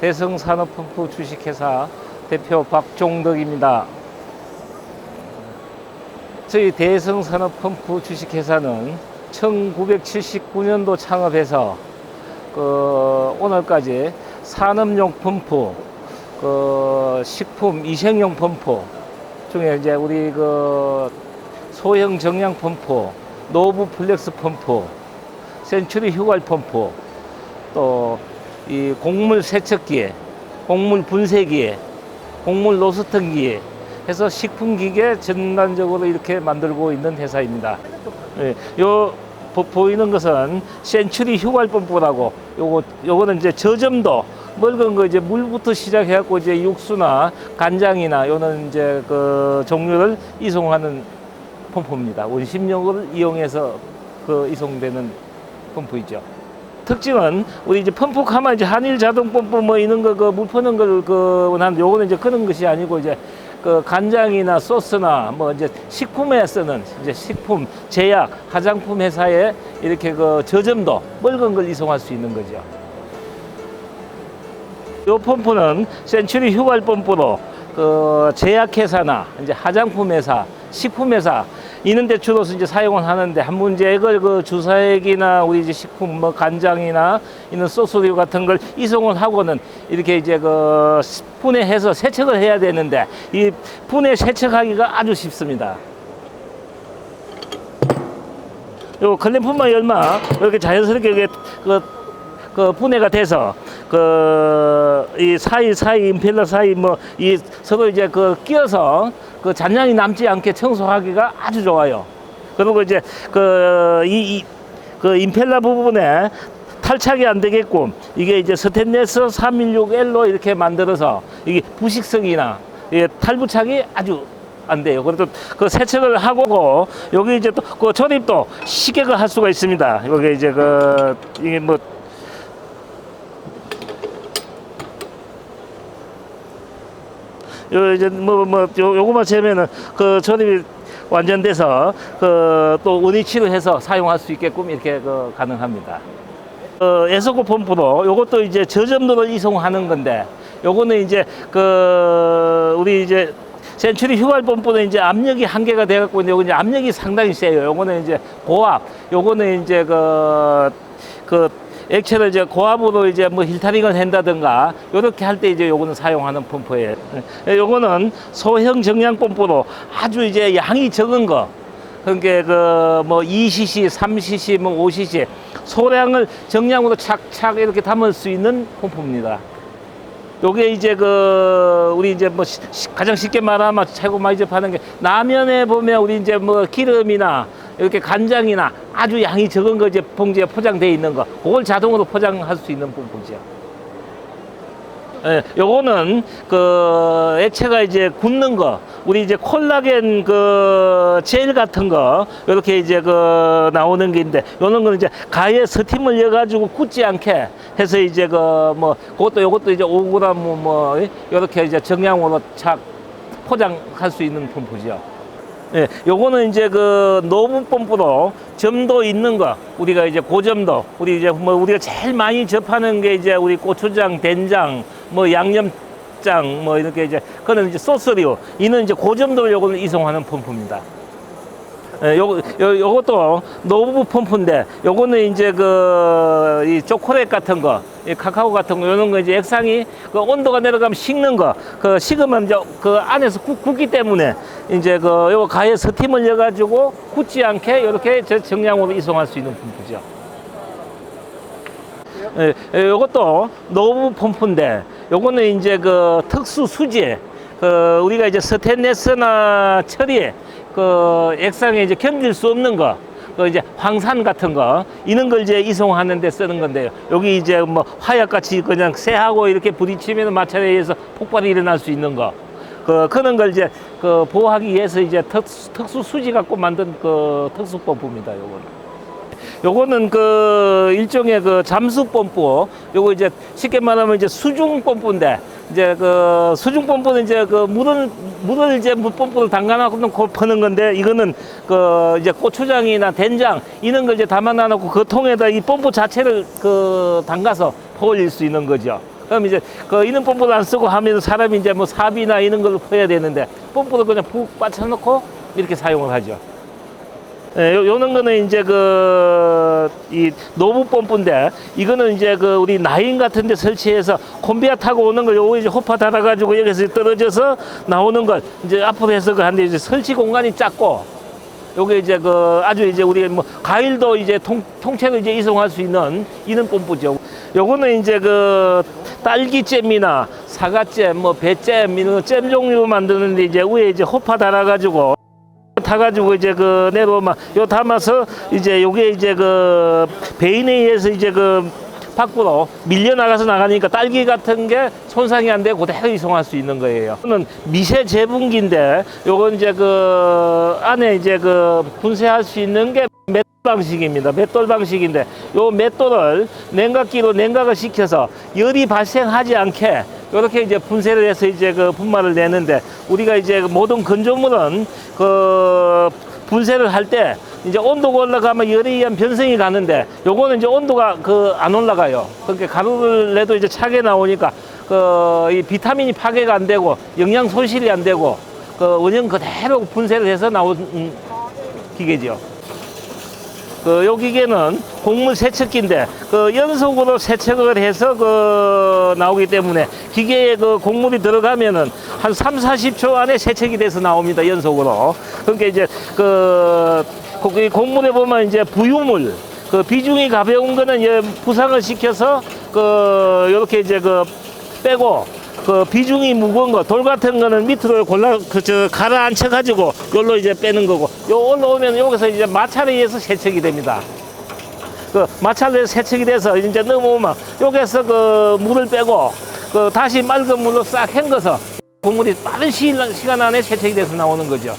대성산업펌프 주식회사 대표 박종덕입니다. 저희 대성산업펌프 주식회사는 1979년도 창업해서 그 오늘까지 산업용 펌프, 그 식품 이생용 펌프 중에 이제 우리 그 소형 정량 펌프, 노브 플렉스 펌프, 센츄리 휴갈 펌프, 또 이 곡물 세척기에, 곡물 분쇄기에, 곡물 로스팅기에 해서 식품기계 전반적으로 이렇게 만들고 있는 회사입니다. 예, 요 보, 보이는 것은 센츄리 휴갈 펌프라고 요거 요거는 이제 저점도 묽은 거 이제 물부터 시작해갖고 이제 육수나 간장이나 요는 이제 그 종류를 이송하는 펌프입니다. 원심력을 이용해서 그 이송되는 펌프이죠. 특징은 우리 이제 펌프 가만 이제 한일 자동 펌프 뭐 이런 거그물 푸는 걸그한 요거는 이제 그런 것이 아니고 이제 그 간장이나 소스나 뭐 이제 식품에 쓰는 이제 식품 제약 화장품 회사에 이렇게 그 저점도 묽은 걸 이송할 수 있는 거죠. 요 펌프는 센츄리 휴갈 펌프로 그 제약회사나 이제 화장품 회사, 식품 회사 이런데 주로서 이제 사용을 하는데 한 이걸 그 주사액이나 우리 이제 식품 뭐 간장이나 이런 소스류 같은 걸 이송을 하고는 이렇게 이제 그 분해해서 세척을 해야 되는데 이 분해 세척하기가 아주 쉽습니다. 요 클램프만 열마 이렇게 자연스럽게 이게 그, 그 분해가 돼서 그 이 사이 사이 임펠러 사이 뭐 이 서로 이제 그 끼어서 그 잔량이 남지 않게 청소하기가 아주 좋아요. 그리고 이제 그 이그 그 임펠러 부분에 탈착이 안 되게끔 이게 이제 스테인레스 316L로 이렇게 만들어서 이게 부식성이나 이 탈부착이 아주 안 돼요. 그래도 그 세척을 하고 여기 이제 또 그 조립도 쉽게 그할 수가 있습니다. 여기 이제 그 이게 뭐 요 이제 뭐뭐 요거만 재면은 그 조립이 완전돼서 그또 원위치로 해서 사용할 수 있게끔 이렇게 그 가능합니다. 어, 에서코 펌프도 요것도 이제 저점도를 이송하는 건데 요거는 이제 그 우리 이제 센츄리 휴갈 펌프는 이제 압력이 한계가 돼 갖고 이제 요거 이제 압력이 상당히 세요. 요거는 이제 고압, 요거는 이제 그, 그 액체를 이제 고압으로 이제 뭐 힐터링을 한다든가 요렇게 할 때 이제 요거는 사용하는 펌프예요. 예, 요거는 소형 정량 펌프로 아주 이제 양이 적은 거 그러니까 그뭐 2cc, 3cc, 뭐 5cc 소량을 정량으로 착착 이렇게 담을 수 있는 펌프입니다. 요게 이제 그 우리 이제 뭐 시- 시- 가장 쉽게 말하면 최고 많이 접하는 게 라면에 보면 우리 이제 뭐 기름이나 이렇게 간장이나 아주 양이 적은 거 이제 봉지에 포장돼 있는 거 그걸 자동으로 포장할 수 있는 펌프죠. 예, 요거는 그 액체가 이제 굳는 거, 우리 이제 콜라겐 그 젤 같은 거 이렇게 이제 그 나오는 게 있는데 요런 거는 이제 가에 스팀을 여 가지고 굳지 않게 해서 이제 그 뭐 그것도 요것도 이제 5g 뭐 이렇게 이제 정량으로 착 포장할 수 있는 펌프죠. 예, 요거는 이제 그 노브 펌프로 점도 있는 거 우리가 이제 고점도 우리 이제 뭐 우리가 제일 많이 접하는 게 이제 우리 고추장, 된장, 뭐 양념장 뭐 이렇게 이제 그거는 이제 소스류 이는 이제 고점도를 요거는 이송하는 펌프입니다. 예, 요거 요, 요것도 노브 펌프인데 요거는 이제 그 이 초콜릿 같은 거, 이 카카오 같은 거 요런 거 이제 액상이 그 온도가 내려가면 식는 거, 그 식으면 이제 그 안에서 굳, 굳기 때문에 이제 그 요거 가에 스팀을 여 가지고 굳지 않게 이렇게 저 정량으로 이송할 수 있는 펌프죠. 예, 예, 요것도 노브 펌프인데 요거는 이제 그 특수 수지 그 우리가 이제 스테인레스나 처리에 그 액상에 이제 견딜 수 없는 거. 그 이제 황산 같은 거 이런 걸 이제 이송하는 데 쓰는 건데요. 여기 이제 뭐 화약 같이 그냥 쇠하고 이렇게 부딪히면 마찰에 의해서 폭발이 일어날 수 있는 거. 그 그런 걸 이제 그 보호하기 위해서 이제 특수, 특수 수지 갖고 만든 그 특수 펌프입니다. 요거는. 요거는 그 일종의 그 잠수 펌프. 요거 이제 쉽게 말하면 이제 수중 펌프인데 이제 그 수중 펌프는 이제 그 물을 물을 이제 물 펌프를 담가놓고 그 퍼는 건데 이거는 그 이제 고추장이나 된장 이런 걸 이제 담아놔놓고 그 통에다 이 펌프 자체를 그 담가서 퍼올릴 수 있는 거죠. 그럼 이제 그 이는 펌프를 안 쓰고 하면 사람이 이제 뭐 삽이나 이런 걸로 퍼야 되는데 펌프를 그냥 푹 받쳐놓고 이렇게 사용을 하죠. 예, 요, 요런 거는 이제 그, 이 노무 펌프인데, 이거는 이제 그 우리 나인 같은 데 설치해서 콤비아 타고 오는 거 요거 이제 호파 달아가지고 여기서 떨어져서 나오는 걸 이제 앞으로 해서 그 한데 이제 설치 공간이 작고, 요게 이제 그 아주 이제 우리 뭐 과일도 이제 통, 통째로 이제 이송할 수 있는 이런 펌프죠. 요거는 이제 그 딸기잼이나 사과잼, 뭐 배잼 이런 잼 종류 만드는데 이제 위에 이제 호파 달아가지고 타가지고 이제 그 내려오면 요 담아서 이제 요게 이제 그 베인에 의해서 이제 그 밖으로 밀려 나가서 나가니까 딸기 같은 게 손상이 안 되고 그대로 이송할 수 있는 거예요. 이거는 미세 재분기인데 요건 이제 그 안에 이제 그 분쇄할 수 있는 게 방식입니다. 맷돌 방식인데 요 맷돌을 냉각기로 냉각을 시켜서 열이 발생하지 않게 이렇게 이제 분쇄를 해서 이제 그 분말을 내는데 우리가 이제 그 모든 건조물은 그 분쇄를 할 때 이제 온도가 올라가면 열에 의한 변성이 가는데 요거는 이제 온도가 그 안 올라가요. 그러니까 가루를 내도 이제 차게 나오니까 그 이 비타민이 파괴가 안 되고 영양 손실이 안 되고 그 원형 그대로 분쇄를 해서 나온 음, 기계죠. 그 요 기계는 곡물 세척기인데 그 연속으로 세척을 해서 그 나오기 때문에 기계에 그 곡물이 들어가면은 한 3, 40초 안에 세척이 돼서 나옵니다. 연속으로. 그러니까 이제 그그 곡물에 보면 이제 부유물 그 비중이 가벼운 거는 이제 부상을 시켜서 그 요렇게 이제 그 빼고 그 비중이 무거운 거, 돌 같은 거는 밑으로 골라, 그, 저, 가라앉혀 가지고, 요로 이제 빼는 거고, 요 올라오면 여기서 이제 마찰에 의해서 세척이 됩니다. 그 마찰에 세척이 돼서 이제 넘어오면, 여기서 그 물을 빼고, 그 다시 맑은 물로 싹 헹궈서, 국물이 빠른 시간 안에 세척이 돼서 나오는 거죠.